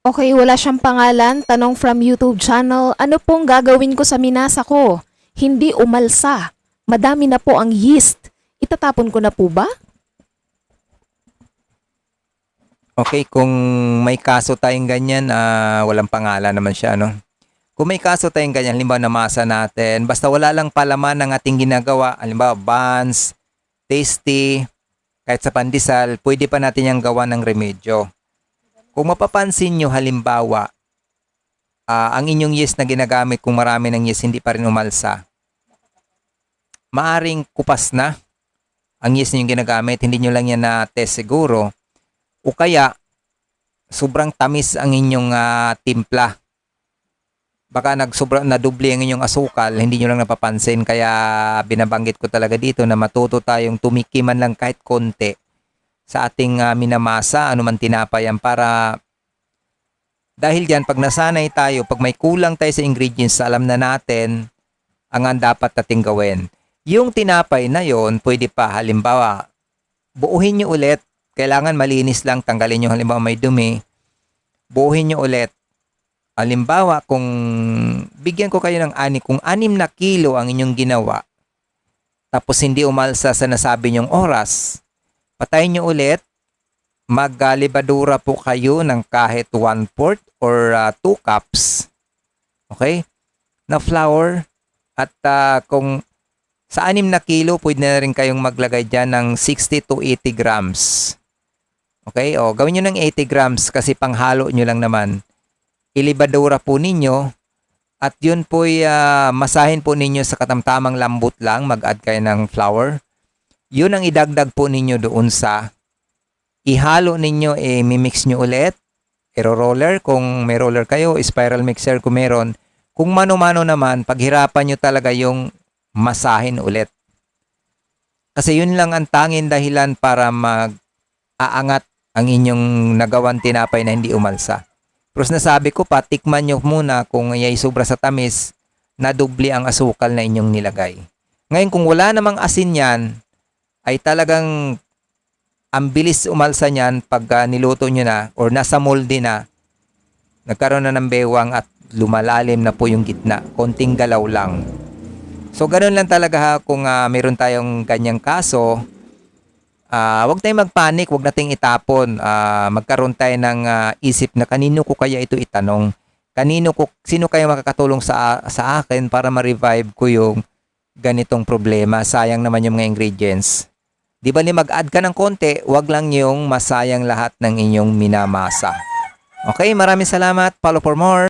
Okay, wala siyang pangalan. Tanong from YouTube channel, ano pong gagawin ko sa minasa ko? Hindi umalsa. Madami na po ang yeast. Itatapon ko na po ba? Okay, kung may kaso tayong ganyan, ah, walang pangalan naman siya, no? Kung may kaso tayong ganyan, halimbawa namasa natin, basta wala lang palaman ng ating ginagawa, halimbawa buns, tasty, kahit sa pandesal, pwede pa natin yung gawa ng remedyo. Kung mapapansin nyo, halimbawa, ah, ang inyong yeast na ginagamit, kung marami ng yeast, hindi pa rin umalsa, maaring kupas na ang yeast na yung ginagamit, hindi nyo lang yan na-test siguro, o kaya sobrang tamis ang inyong ah, timpla. Baka nagsobra nadoble ang inyong asukal, hindi nyo lang napapansin. Kaya binabanggit ko talaga dito na matuto tayong tumikiman lang kahit konti sa ating ah, minamasa, ano man tinapay yan para dahil diyan pag nasanay tayo, pag may kulang tayo sa ingredients, alam na natin ang ang dapat nating gawin. Yung tinapay na yon, pwede pa halimbawa, buuhin nyo ulit kailangan malinis lang, tanggalin nyo halimbawa may dumi, buuhin nyo ulit. Halimbawa, kung bigyan ko kayo ng ani, kung anim na kilo ang inyong ginawa, tapos hindi umalsa sa nasabi nyong oras, patayin nyo ulit, maggalibadura po kayo ng kahit 1 fourth or 2 cups, okay, na flour, at ah, kung sa anim na kilo, pwede na rin kayong maglagay dyan ng 60 to 80 grams. Okay? O, gawin nyo ng 80 grams kasi panghalo nyo lang naman. Ilibadura po ninyo at yun po masahin po ninyo sa katamtamang lambot lang. Mag-add kayo ng flour. Yun ang idagdag po ninyo doon sa ihalo ninyo, eh, mimix nyo ulit. Aero roller kung may roller kayo, spiral mixer kung meron. Kung mano-mano naman, paghirapan nyo talaga yung masahin ulit. Kasi yun lang ang tanging dahilan para mag-aangat ang inyong nagawan tinapay na hindi umalsa. Pero nasabi ko pa, tikman nyo muna kung ay sobra sa tamis, na doble ang asukal na inyong nilagay. Ngayon kung wala namang asin yan, ay talagang ang bilis umalsa niyan pag ah, niluto nyo na or nasa molde na, nagkaroon na ng bewang at lumalalim na po yung gitna. Konting galaw lang. So, ganun lang talaga ha, kung ah, meron tayong ganyang kaso, ah wag tayong magpanik, wag nating itapon. Ah, magkaroon tayo ng ah, isip na kanino ko kaya ito itanong. Kanino ko, sino kaya makakatulong sa, sa akin para ma-revive ko yung ganitong problema. Sayang naman yung mga ingredients. Di ba ni mag-add ka ng konti, wag lang yung masayang lahat ng inyong minamasa. Okay, maraming salamat. Follow for more.